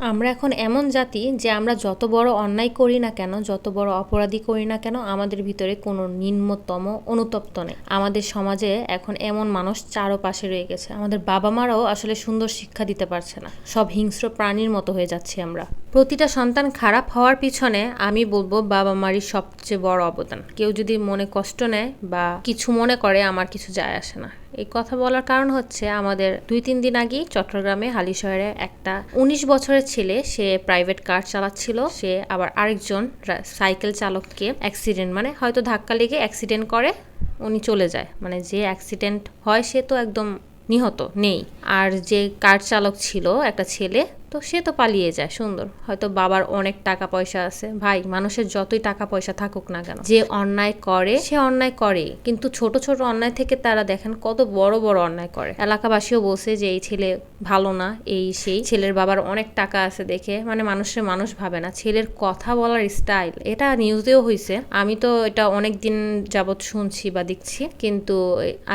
আমরা এখন এমন জাতি যে আমরা যত বড় অন্যায় করি না কেন, যত বড় অপরাধী করি না কেন, আমাদের ভিতরে কোনো নিম্নতম অনুতপ্ত নেই। আমাদের সমাজে এখন এমন মানুষ চারপাশে রয়ে গেছে। আমাদের বাবা মারাও আসলে সুন্দর শিক্ষা দিতে পারছে না। সব হিংস্র প্রাণীর মতো হয়ে যাচ্ছি আমরা। প্রতিটা সন্তান খারাপ হওয়ার পিছনে আমি বলব বাবা মারই সবচেয়ে বড় অবদান। কেউ যদি মনে কষ্ট নেয় বা কিছু মনে করে, আমার কিছু যায় আসে না। এই কথা বলার কারণ হচ্ছে আমাদের দুই, তিন দিন আগেই চট্টগ্রামে হালিশহরে একটা উনিশ বছরের ছেলে, সে প্রাইভেট কার চালাচ্ছিল। সে আবার আরেকজন সাইকেল চালককে অ্যাক্সিডেন্ট মানে হয়তো ধাক্কা লেগে অ্যাক্সিডেন্ট করে, উনি চলে যায়। মানে যে অ্যাক্সিডেন্ট হয় সে তো একদম নিহত, নেই। আর যে কার চালক ছিল, একটা ছেলে তো সে তো পালিয়ে যায়, সুন্দর। হয়তো বাবার অনেক টাকা পয়সা আছে। ভাই, মানুষের যতই টাকা পয়সা থাকুক না কেন, যে অন্যায় করে, সে অন্যায় করে। কিন্তু ছোট ছোট অন্যায় থেকে তারা দেখেন কত বড় বড় অন্যায় করে। এলাকাবাসীও বলছে যে, এই ছেলে ভালো না, এই সেই। ছেলের বাবার অনেক টাকা আছে দেখে মানে মানুষের মানুষ ভাবে না। ছেলের কথা বলার স্টাইল, এটা নিউজেও হয়েছে আমি তো এটা অনেক দিন যাবৎ শুনছি বা দেখছি। কিন্তু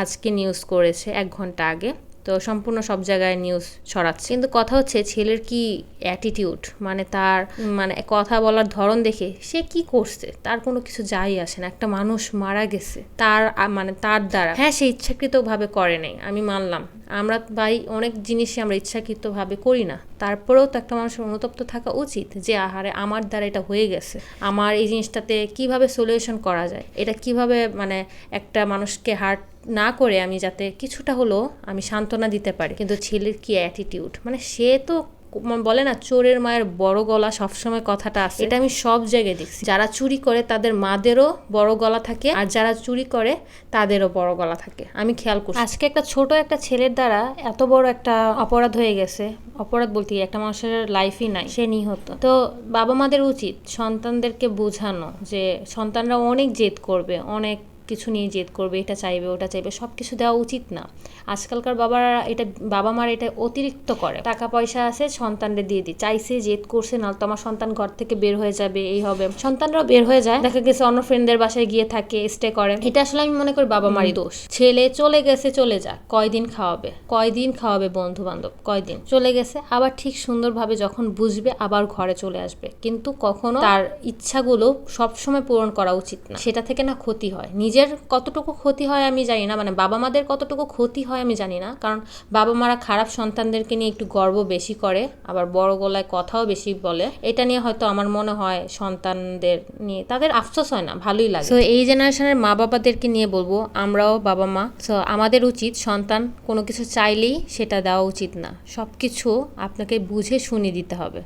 আজকে নিউজ করেছে এক ঘণ্টা আগে। তো সম্পূর্ণ সব জায়গায় নিউজ ছড়াচ্ছে। কিন্তু কথা হচ্ছে, ছেলের কি অ্যাটিটিউড মানে তার মানে কথা বলার ধরন দেখে সে কি করছে? তার কোনো কিছু যাই আসে না। একটা মানুষ মারা গেছে। তার মানে তার দ্বারা। হ্যাঁ সে ইচ্ছাকৃতভাবে করে নাই, আমি মানলাম। আমরা ভাই, অনেক জিনিসই আমরা ইচ্ছাকৃতভাবে করি না। তারপরেও তো একটা মানুষের অনুতপ্ত থাকা উচিত যে, আহারে, আমার দ্বারা এটা হয়ে গেছে। আমার এই জিনিসটাতে কীভাবে সলিউশন করা যায়? এটা কীভাবে মানে একটা মানুষকে হার্ট না করে আমি যাতে কিছুটা হলেও আমি সান্ত্বনা দিতে পারি। কিন্তু ছেলের কি অ্যাটিটিউড মানে সে তো বলে না, চোরের মায়ের বড় গলা সবসময় কথাটা আছে। এটা আমি সব জায়গায় দেখছি। যারা চুরি করে তাদের মাদেরও বড় গলা থাকে, আর যারা চুরি করে তাদেরও বড় গলা থাকে। আমি খেয়াল করছি। আজকে একটা ছোট একটা ছেলের দ্বারা এত বড় একটা অপরাধ হয়ে গেছে। অপরাধ বলতে একটা মানুষের লাইফই নাই। সে নিহত। তো বাবা মাদের উচিত সন্তানদেরকে বোঝানো যে সন্তানরা অনেক জেদ করবে, অনেক কিছু নিয়ে জেদ করবে এটা চাইবে ওটা চাইবে সব কিছু দেওয়া উচিত না। আজকালকার বাবারা এটা বাবা মার এটা অতিরিক্ত করে। টাকা পয়সা আছে সন্তানদের দিয়ে দিই। চাইছে জেদ করছে না তো আমার সন্তান ঘর থেকে বের হয়ে যাবে এই হবে। সন্তানরাও বের হয়ে যায়। দেখা গেছে অন্য ফ্রেন্ডদের বাসায় গিয়ে থাকে স্টে করে। এটা আসলে আমি মনে করি বাবা মারই দোষ। ছেলে চলে গেছে চলে যাক। কয়দিন খাওয়াবে? কয়দিন খাওয়াবে বন্ধু বান্ধব কয়দিন? চলে গেছে আবার ঠিক সুন্দরভাবে যখন বুঝবে আবার ঘরে চলে আসবে। কিন্তু কখনো তার ইচ্ছাগুলো সবসময় পূরণ করা উচিত না। সেটা থেকে না ক্ষতি হয়। নিজের কতটুকু ক্ষতি হয় আমি জানি না মানে বাবা মাদের কতটুকু ক্ষতি হয় আমি জানি না, কারণ বাবা মারা খারাপ সন্তানদেরকে নিয়ে একটু গর্ব বেশি করে, আবার বড় গলায় কথাও বেশি বলে। এটা নিয়ে হয়তো আমার মনে হয় সন্তানদের নিয়ে তাদের আফসোস হয় না, ভালোই লাগে। তো এই জেনারেশনের মা বাবাদেরকে নিয়ে বলব, আমরাও বাবা মা তো আমাদের উচিত সন্তান কোনো কিছু চাইলেই সেটা দেওয়া উচিত না। সব কিছু আপনাকে বুঝে শুনে দিতে হবে।